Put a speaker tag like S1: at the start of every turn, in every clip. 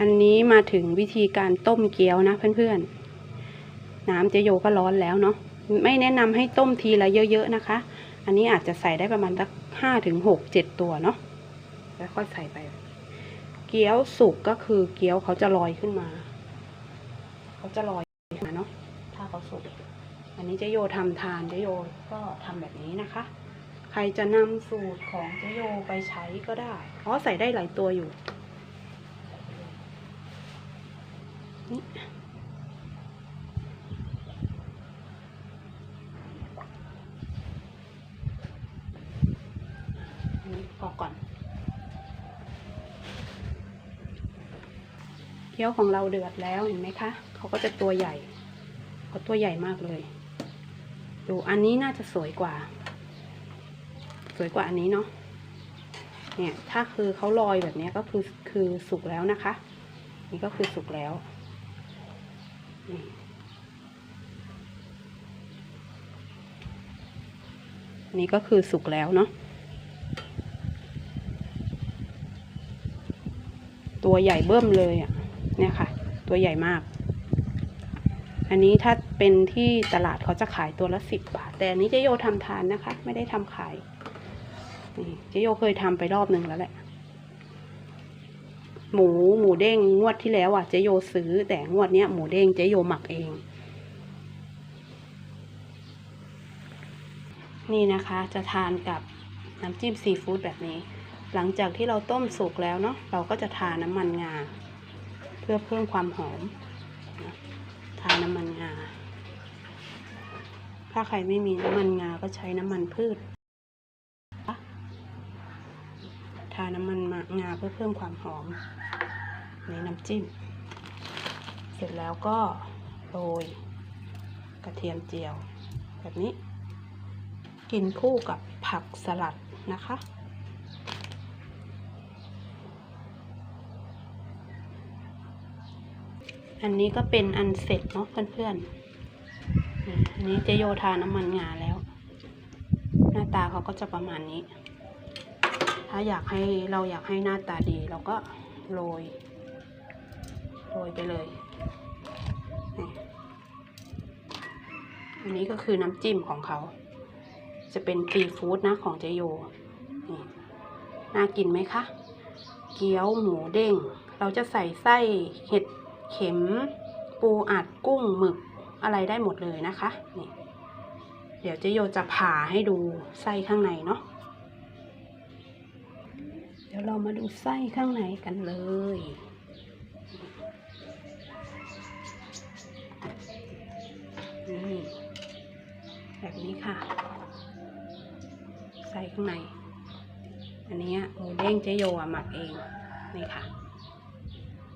S1: อันนี้มาถึงวิธีการต้มเกี๊ยวนะเพื่อนๆ น้ำเจโยก็ร้อนแล้วเนาะ ไม่แนะนำให้ต้มทีละเยอะๆนะคะ อันนี้อาจจะใส่ได้ประมาณสักห้าถึงหกเจ็ดตัวเนาะ แล้วค่อยใส่ไป เกี๊ยวสุกก็คือเกี๊ยวเขาจะลอยขึ้นมา เขาจะลอยขึ้นมาเนาะ ถ้าเขาสุก อันนี้เจโยทำทานเจโยก็ทำแบบนี้นะคะ ใครจะนำสูตรของเจโยไปใช้ก็ได้เพราะใส่ได้หลายตัวอยู่ นี่ออกก่อน เกี๊ยวของเราเดือดแล้วเห็นไหมคะ เขาก็จะตัวใหญ่เขาตัวใหญ่มากเลย ดูอันนี้น่าจะสวยกว่า สวยกว่าอันนี้เนาะ เนี่ย ถ้าคือเขาลอยแบบนี้ก็คือคือสุกแล้วนะคะ นี่ก็คือสุกแล้ว นี่ก็คือสุกแล้วเนาะ ตัวใหญ่เบิ่มเลยอะ่ะ เนี่ยค่ะ ตัวใหญ่มาก อันนี้ถ้าเป็นที่ตลาดเขาจะขายตัวละสิบบาท แต่อันนี้เจโยทำทานนะคะ ไม่ได้ทำขาย นี่เจโยเคยทำไปรอบหนึ่งแล้วแหละ หมูหมูเด้งงวดที่แล้วอะเจโยซื้อ แต่งวดเนี้ยหมูเด้งเจโยหมักเอง นี่นะคะจะทานกับน้ำจิ้มซีฟู้ดแบบนี้ หลังจากที่เราต้มสุกแล้วเนาะเราก็จะทาน้ำมันงา เพื่อเพิ่มความหอม ทาน้ำมันงา ถ้าใครไม่มีน้ำมันงาก็ใช้น้ำมันพืช ทาน้ำมันงาเพื่อเพิ่มความหอม ในน้ำจิ้ม เสร็จแล้วก็โรยกระเทียมเจียว แบบนี้ กินคู่กับผักสลัดนะคะ อันนี้ก็เป็นอันเสร็จเนาะเพื่อนๆ อันนี้เจโยทาน้ำมันงาแล้ว หน้าตาเขาก็จะประมาณนี้ ถ้าอยากให้เราอยากให้หน้าตาดีเราก็โรย โรยไปเลยนี่อันนี้ก็คือน้ำจิ้มของเขา จะเป็นซีฟู้ดนะของเจโยนี่น่ากินไหมคะ เกี๊ยวหมูเด้ง เราจะใส่ไส้เห็ดเข็ม ปูอัดกุ้งหมึกอะไรได้หมดเลยนะคะ นี่ เดี๋ยวเจโยจะผ่าให้ดูไส้ข้างในเนาะ ดี๋ยวเรามาดูไส้ข้างในกันเลย นี่แบบนี้ค่ะใส่ข้างใน อันนี้หมูเด้งเจโยอหมักเอง นี่ค่ะ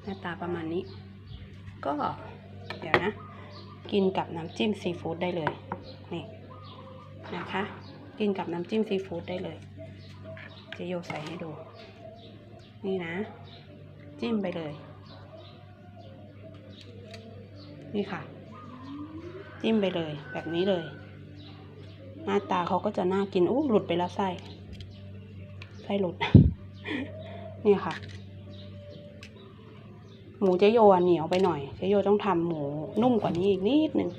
S1: หน้าตาประมาณนี้ ก็เดี๋ยวนะ กินกับน้ำจิ้มซีฟู้ดได้เลย นี่นะคะ กินกับน้ำจิ้มซีฟู้ดได้เลยเจโยใส่ให้ดู นี่นะ จิ้มไปเลย นี่ค่ะ จิ้มไปเลย แบบนี้เลย หน้าตาเขาก็จะน่ากินอู้หลุดไปแล้วไส้ไส้หลุด นี่ค่ะ หมูเจโยอะเหนียวไปหน่อยเจโยต้องทำหมูนุ่มกว่านี้อีกนิดหนึ่ง